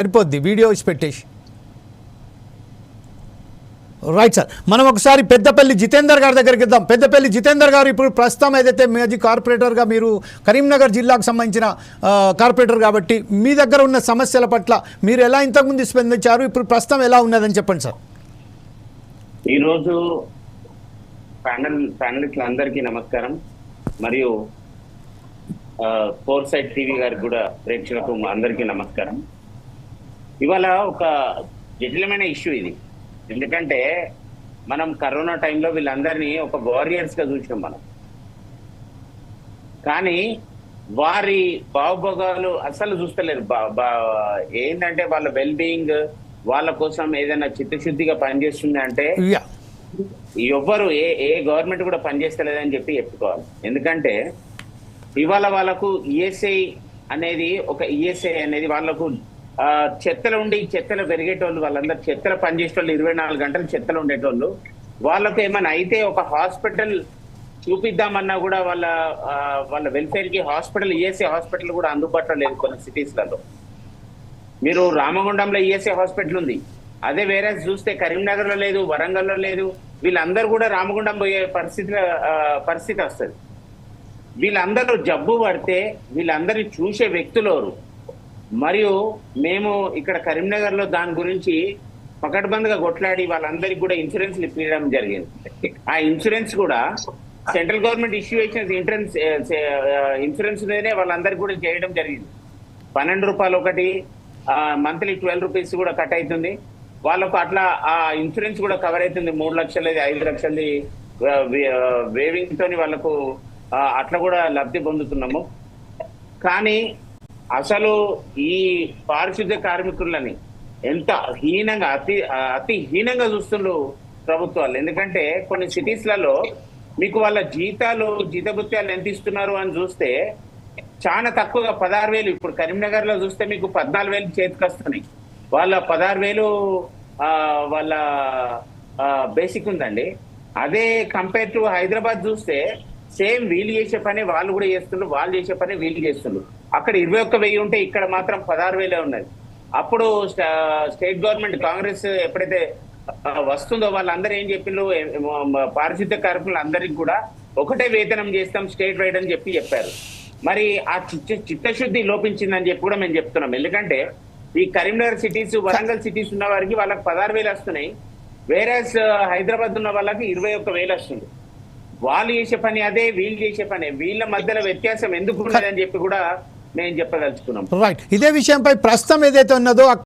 సరిపోద్ది. వీడియో ఇచ్చి పెట్టేసి రైట్ సార్ మనం ఒకసారి పెద్దపల్లి జితేందర్ గారి దగ్గరికి వెళ్దాం. పెద్దపల్లి జితేందర్ గారు ఇప్పుడు ప్రస్తుతం ఏదైతే మాజీ కార్పొరేటర్గా మీరు కరీంనగర్ జిల్లాకు సంబంధించిన కార్పొరేటర్ కాబట్టి మీ దగ్గర ఉన్న సమస్యల పట్ల మీరు ఎలా ఇంతకుముందు స్పందించారు? ఇప్పుడు ప్రస్తుతం ఎలా ఉన్నదని చెప్పండి సార్ ఈరోజు ప్యానల్ ప్యానలిస్టులు అందరికీ నమస్కారం. మరియు ఫోర్ సైడ్ టీవీ గారికి కూడా ప్రేక్షకులకు మా అందరికీ నమస్కారం. ఇవాళ ఒక జటిలమైన ఇష్యూ ఇది. ఎందుకంటే మనం కరోనా టైంలో వీళ్ళందరినీ ఒక వారియర్స్గా చూసినాం మనం. కానీ వారి భావభోగాలు అసలు చూస్తలేరు. ఏంటంటే వాళ్ళ వెల్ బీయింగ్ వాళ్ళ కోసం ఏదైనా చిత్తశుద్ధిగా పనిచేస్తుంది అంటే ఎవ్వరు ఏ ఏ గవర్నమెంట్ కూడా పనిచేస్తలేదని చెప్పి చెప్పుకోవాలి. ఎందుకంటే ఇవాళ వాళ్ళకు ఈఎస్ఐ అనేది ఒక ఈఎస్ఐ అనేది వాళ్ళకు చెత్తలు ఉండి చెత్తలు పెరిగేటోళ్ళు వాళ్ళందరూ చెత్తలు పనిచేసేటోళ్ళు ఇరవై నాలుగు గంటలు చెత్తలు ఉండేటోళ్ళు. వాళ్ళకు ఏమైనా అయితే ఒక హాస్పిటల్ చూపిద్దామన్నా కూడా వాళ్ళ వాళ్ళ వెల్ఫేర్కి హాస్పిటల్ ఈఎస్ఐ హాస్పిటల్ కూడా అందుబాటులో లేదు కొన్ని సిటీస్లలో. మీరు రామగుండంలో ఈఎస్ఐ హాస్పిటల్ ఉంది. అదే వేరే చూస్తే కరీంనగర్లో లేదు వరంగల్లో లేదు. వీళ్ళందరూ కూడా రామగుండం పోయే పరిస్థితి పరిస్థితి వస్తుంది. వీళ్ళందరూ జబ్బు పడితే వీళ్ళందరినీ చూసే వ్యక్తులు మరియు మేము ఇక్కడ కరీంనగర్లో దాని గురించి పకడ్బందీగా కొట్లాడి వాళ్ళందరికీ కూడా ఇన్సూరెన్స్ ఇప్పించడం జరిగింది. ఆ ఇన్సూరెన్స్ కూడా సెంట్రల్ గవర్నమెంట్ ఇష్యూ చేసిన ఇన్సూరెన్స్ ఇన్సూరెన్స్ మీదనే వాళ్ళందరికీ కూడా చేయడం జరిగింది. పన్నెండు రూపాయలు ఒకటి మంత్లీ ట్వెల్వ్ రూపీస్ కూడా కట్ అవుతుంది. వాళ్ళకు అట్లా ఆ ఇన్సూరెన్స్ కూడా కవర్ అవుతుంది. మూడు లక్షలది ఐదు లక్షలది వేవింగ్ తోని వాళ్ళకు అట్లా కూడా లబ్ధి పొందుతున్నాము. కానీ అసలు ఈ పారిశుద్ధ్య కార్మికులని ఎంత హీనంగా అతి అతి హీనంగా చూస్తుండ్రు ప్రభుత్వాలు. ఎందుకంటే కొన్ని సిటీస్లలో మీకు వాళ్ళ జీతాలు జీతభృత్యాలు ఎంత ఇస్తున్నారు అని చూస్తే చాలా తక్కువగా పదహారు వేలు. ఇప్పుడు కరీంనగర్లో చూస్తే మీకు పద్నాలుగు వేలు చేతికి వస్తున్నాయి. వాళ్ళ పదహారు వేలు వాళ్ళ బేసిక్ ఉందండి. అదే కంపేర్ టు హైదరాబాద్ చూస్తే సేమ్ వీళ్ళు చేసే పని వాళ్ళు కూడా చేస్తుండ్రు వాళ్ళు చేసే పని వీళ్ళు చేస్తుండ్రు. అక్కడ ఇరవై ఒక్క వెయ్యి ఉంటే ఇక్కడ మాత్రం పదహారు వేలే ఉన్నది. అప్పుడు స్టేట్ గవర్నమెంట్ కాంగ్రెస్ ఎప్పుడైతే వస్తుందో వాళ్ళందరూ ఏం చెప్పిండ్రు పారిశుద్ధ్య కార్మికులు అందరికి కూడా ఒకటే వేతనం చేస్తాం స్టేట్ వైడ్ అని చెప్పి చెప్పారు. మరి ఆ చిత్త చిత్తశుద్ధి లోపించిందని చెప్పి కూడా మేము చెప్తున్నాం. ఎందుకంటే ఈ కరీంనగర్ సిటీస్ వరంగల్ సిటీస్ ఉన్న వారికి వాళ్ళకి పదహారు వేలు వస్తున్నాయి. వేరే హైదరాబాద్ ఉన్న వాళ్ళకి ఇరవై ఒక్క వేలు వస్తుంది. వాళ్ళు చేసే పని అదే వీళ్ళు చేసే పని. వీళ్ళ మధ్యలో వ్యత్యాసం ఎందుకు ఉన్నదని చెప్పి కూడా మేము చెప్పదలుచుకున్నాం. రైట్ ఇదే విషయంపై ప్రస్తుతం ఏదైతే ఉన్నదో